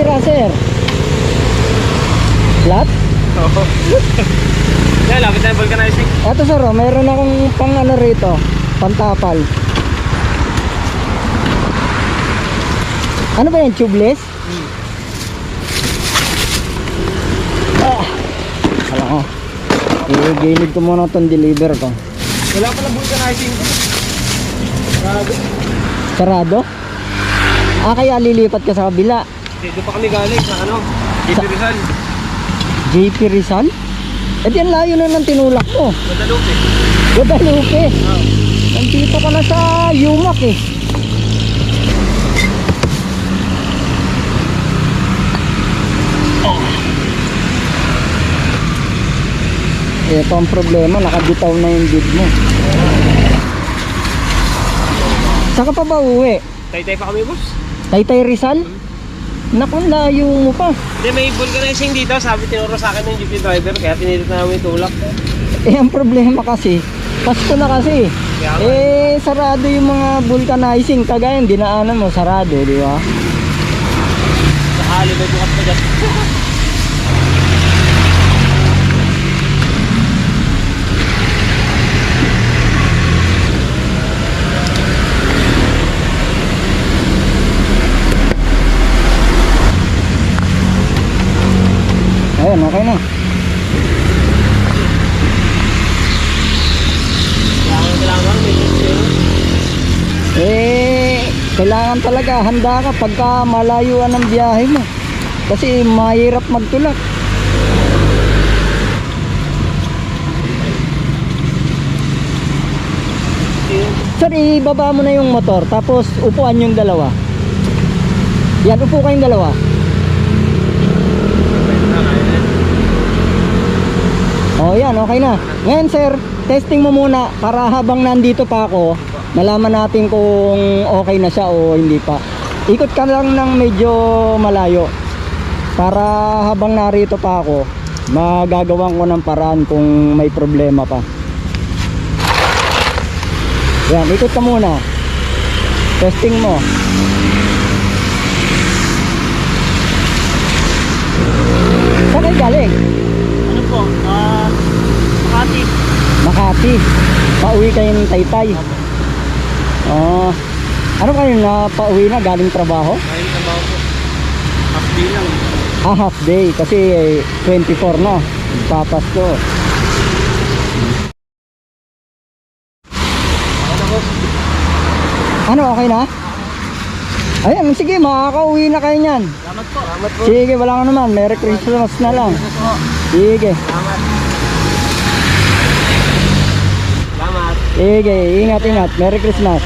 sira, sir? Flat? Oo. Yan, lapit na yung vulcanizing. Ito, sir, oh, mayroon akong pang ano rito, pantapal. Ano ba yan, tubeless? Hmm. Ah, alam ko. Oh. Igilid ko muna itong deliver ko. Wala pala vulcanizing ko. Sarado. Sarado? Ah, kaya lilipat ka sa kabila. Dito pa kami galing sa ano, Dito Rizal. JP Rizal? Eh di ang layo na ng tinulak mo. Guadalupe. Guadalupe. Oh. Nandito ka na sa Yumak eh. Ito ang problema, nakabitaw na yung bid mo. Saka pa ba uwi? Tay-tay pa kami, boss. Taytay Rizal? Naku, layo mo pa. Hindi, may vulcanizing dito. Sabi, tinuro sa akin ng jeepney driver. Kaya pinilit na namin tulak. Eh, ang problema kasi, Pasko na kasi. Nga. Eh, sarado yung mga vulcanizing. Kagaya, yung dinaanan mo, sarado, di ba? Sa hali, may bukas pa dyan. Ayun, okay na. Kailangan, kailangan. May. Eh, kailangan talaga handa ka pagka malayuan ang biyahe mo. Kasi mahirap magtulak. Sir, ibaba mo na yung motor tapos upuan yung dalawa. Yan, upo kayong dalawa. Oh, yan, okay na. Ngayon, sir, testing mo muna para habang nandito pa ako, malaman natin kung okay na siya o hindi pa. Ikot ka lang ng medyo malayo para habang narito pa ako, magagawan ko ng paraan kung may problema pa. Yan, ikot ka muna. Testing mo. Saan kayo galing? Ano po? Ah, Makati. Makati. Pauwi kayo ng Taytay. Oh. Ano kayo na pauwi na galing trabaho? Na ba po? Half day lang. Ah, half day kasi eh, 24 na. Papas ko. Ano okay na? Ayan, sige, makakauwi na kayo niyan. Salamat po. Salamat po. Sige, wala ka naman. Merry Christmas na lang. Sige. Salamat. Salamat. Sige, ingat, ingat. Merry Christmas.